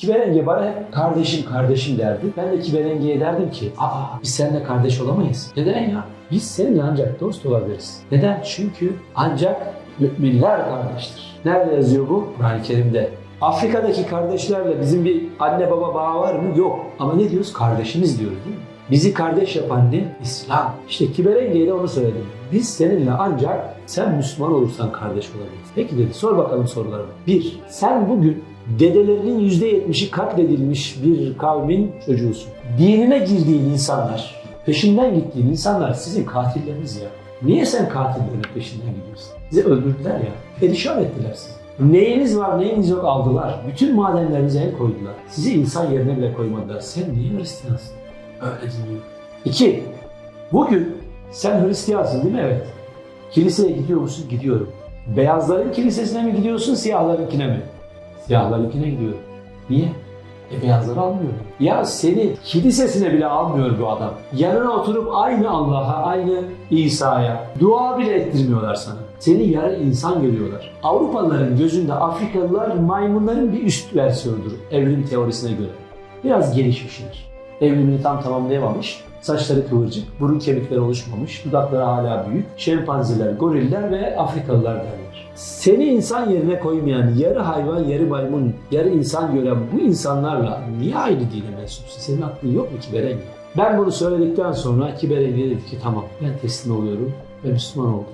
Kiberenge bana hep kardeşim kardeşim derdi. Ben de Kiberenge'ye derdim ki aa biz seninle kardeş olamayız. Neden ya? Biz seninle ancak dost olabiliriz. Neden? Çünkü ancak müminler kardeştir. Nerede yazıyor bu? Kur'an-ı Kerim'de. Afrika'daki kardeşlerle bizim bir anne baba bağı var mı? Yok. Ama ne diyoruz? Kardeşimiz diyoruz değil mi? Bizi kardeş yapan ne? İslam. İşte Kiberenge'ye de onu söyledim. Biz seninle ancak sen Müslüman olursan kardeş olabiliriz. Peki dedi sor bakalım sorularını. Bir, sen bugün dedelerinin %70'i katledilmiş bir kavmin çocuğusun. Dinine girdiğin insanlar, peşinden gittiğin insanlar sizin katilleriniz ya. Niye sen katillerin peşinden gidiyorsun? Sizi öldürdüler ya. Perişan ettiler sizi. Neyiniz var neyiniz yok aldılar. Bütün madenlerinize el koydular. Sizi insan yerine bile koymadılar. Sen niye Hristiyansın? Öyle dinliyor. İki, bugün sen Hristiyansın değil mi? Evet. Kiliseye gidiyor musun? Gidiyorum. Beyazların kilisesine mi gidiyorsun, siyahlarınkine mi? Siyahlarınkine gidiyorum. Niye? E beyazları almıyorum. Ya seni kilisesine bile almıyor bu adam. Yanına oturup aynı Allah'a, aynı İsa'ya dua bile ettirmiyorlar sana. Seni yarı insan görüyorlar. Avrupalıların gözünde Afrikalılar maymunların bir üst versiyonudur evrim teorisine göre. Biraz gelişmişler. Evrimini tam tamamlayamamış. Saçları kıvırcık, burun kemikleri oluşmamış, dudakları hala büyük. Şempanzeler, goriller ve Afrikalılar derler. Seni insan yerine koymayan, yarı hayvan, yarı maymun, yarı insan gören bu insanlarla niye aynı dine mensupsun? Senin aklın yok mu ki Berengi? Ben bunu söyledikten sonra ki Berengi dedi ki tamam ben teslim oluyorum ve Müslüman oldum.